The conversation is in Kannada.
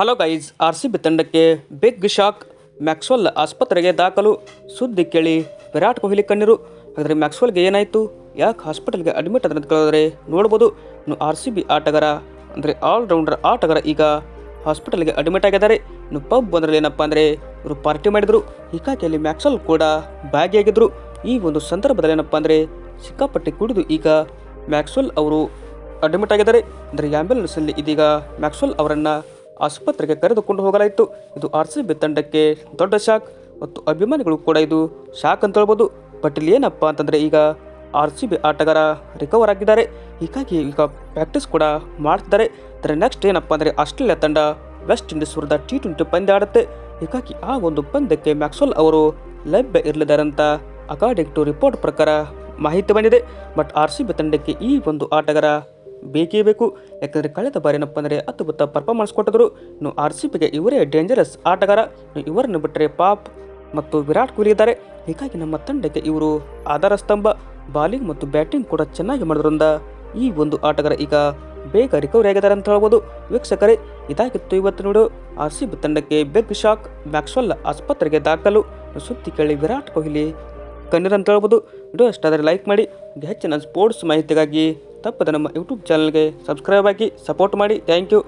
Hello guys R C B ತಂಡಕ್ಕೆ ಬಿಗ್ ಶಾಕ್ ಮ್ಯಾಕ್ಸ್ವೆಲ್ ಆಸ್ಪತ್ರೆಗೆ ದಾಖಲು. ಸುದ್ದಿ ಕೇಳಿ ವಿರಾಟ್ ಕೊಹ್ಲಿ ಕಣ್ಣೀರು. ಹಾಗಾದರೆ ಮ್ಯಾಕ್ಸ್ವೆಲ್ಗೆ ಏನಾಯಿತು? ಯಾಕೆ ಹಾಸ್ಪಿಟಲ್ಗೆ ಅಡ್ಮಿಟ್ ಆದ್ರೆ ಕೇಳಿದ್ರೆ ನೋಡ್ಬೋದು. ಇನ್ನು ಆರ್ ಸಿ ಬಿ ಆಟಗಾರ, ಅಂದರೆ ಆಲ್ರೌಂಡರ್ ಆಟಗಾರ ಈಗ ಹಾಸ್ಪಿಟಲ್ಗೆ ಅಡ್ಮಿಟ್ ಆಗಿದ್ದಾರೆ. ಇನ್ನು ಪಬ್ ಬಂದ್ರಲ್ಲಿ ಏನಪ್ಪ ಅಂದರೆ ಇವರು ಪಾರ್ಟಿ ಮಾಡಿದರು. ಹೀಗಾಗಿ ಮ್ಯಾಕ್ಸ್ವೆಲ್ ಕೂಡ ಭಾಗಿಯಾಗಿದ್ದರು ಈ ಒಂದು ಸಂದರ್ಭದಲ್ಲಿ ಏನಪ್ಪ ಅಂದರೆ ಸಿಕ್ಕಾಪಟ್ಟೆ ಕುಡಿದು ಈಗ ಮ್ಯಾಕ್ಸ್ವೆಲ್ ಅವರು ಅಡ್ಮಿಟ್ ಆಗಿದ್ದಾರೆ. ಅಂದರೆ ಆ್ಯಂಬುಲೆನ್ಸಲ್ಲಿ ಇದೀಗ ಮ್ಯಾಕ್ಸ್ವೆಲ್ ಅವರನ್ನು ಆಸ್ಪತ್ರೆಗೆ ಕರೆದುಕೊಂಡು ಹೋಗಲಾಯಿತು. ಇದು ಆರ್ ಸಿ ಬಿ ತಂಡಕ್ಕೆ ದೊಡ್ಡ ಶಾಕ್. ಮತ್ತು ಅಭಿಮಾನಿಗಳು ಕೂಡ ಇದು ಶಾಕ್ ಅಂತ ಹೇಳ್ಬೋದು. ಬಟ್ ಇಲ್ಲಿ ಏನಪ್ಪ ಅಂತಂದರೆ ಈಗ ಆರ್ ಸಿ ಬಿ ಆಟಗಾರ ರಿಕವರ್ ಆಗಿದ್ದಾರೆ. ಹೀಗಾಗಿ ಈಗ ಪ್ರಾಕ್ಟೀಸ್ ಕೂಡ ಮಾಡ್ತಿದ್ದಾರೆ. ಅದರ ನೆಕ್ಸ್ಟ್ ಏನಪ್ಪ ಅಂದರೆ ಆಸ್ಟ್ರೇಲಿಯಾ ತಂಡ ವೆಸ್ಟ್ ಇಂಡೀಸ್ ವಿರುದ್ಧ ಟಿ ಟ್ವೆಂಟಿ ಪಂದ್ಯ ಆಡುತ್ತೆ. ಹೀಗಾಗಿ ಆ ಒಂದು ಪಂದ್ಯಕ್ಕೆ ಮ್ಯಾಕ್ಸೋಲ್ ಅವರು ಲಭ್ಯ ಇರಲಿದ್ದಾರೆ ಅಂತ ಅಕಾರ್ಡಿಂಗ್ ಟು ರಿಪೋರ್ಟ್ ಪ್ರಕಾರ ಮಾಹಿತಿ ಬಂದಿದೆ. ಬಟ್ ಆರ್ ಸಿ ಬಿ ತಂಡಕ್ಕೆ ಈ ಒಂದು ಆಟಗಾರ ಬೇಕೇ ಬೇಕು. ಯಾಕಂದರೆ ಕಳೆದ ಬಾರಿ ಏನಪ್ಪ ಅಂದರೆ ಅದ್ಭುತ ಪರ್ಫಾರ್ಮೆನ್ಸ್ ಕೊಟ್ಟಿದ್ರು. ಇನ್ನು ಆರ್ ಸಿ ಬಿಗೆ ಇವರೇ ಡೇಂಜರಸ್ ಆಟಗಾರ. ಇವರನ್ನು ಬಿಟ್ಟರೆ ಪಾಪ್ ಮತ್ತು ವಿರಾಟ್ ಕೊಹ್ಲಿ ಇದ್ದಾರೆ. ಹೀಗಾಗಿ ನಮ್ಮ ತಂಡಕ್ಕೆ ಇವರು ಆಧಾರ ಸ್ತಂಭ. ಬಾಲಿಂಗ್ ಮತ್ತು ಬ್ಯಾಟಿಂಗ್ ಕೂಡ ಚೆನ್ನಾಗಿ ಮಾಡೋದ್ರಿಂದ ಈ ಒಂದು ಆಟಗಾರ ಈಗ ಬೇಗ ರಿಕವರಿ ಆಗಿದ್ದಾರೆ ಅಂತ ಹೇಳ್ಬೋದು. ವೀಕ್ಷಕರೇ, ಇದಾಗಿತ್ತು ಇವತ್ತು ನೋಡು. ಆರ್ ಸಿ ಬಿ ತಂಡಕ್ಕೆ ಬೆಗ್ ಶಾಕ್ ಮ್ಯಾಕ್ಸ್ವೆಲ್ ಆಸ್ಪತ್ರೆಗೆ ದಾಖಲು. ಸುದ್ದಿ ಕೇಳಿ ವಿರಾಟ್ ಕೊಹ್ಲಿ ಕಣ್ಣೀರು ಅಂತ ಹೇಳ್ಬೋದು. ವಿಡಿಯೋ ಇಷ್ಟ ಲೈಕ್ ಮಾಡಿ ಹೆಚ್ಚಿನ ಸ್ಪೋರ್ಟ್ಸ್ ಮಾಹಿತಿಗಾಗಿ ತಪ್ಪದೆ ನಮ್ಮ ಯೂಟ್ಯೂಬ್ ಚಾನಲ್ಗೆ ಸಬ್ಸ್ಕ್ರೈಬ್ ಆಗಿ ಸಪೋರ್ಟ್ ಮಾಡಿ. Thank you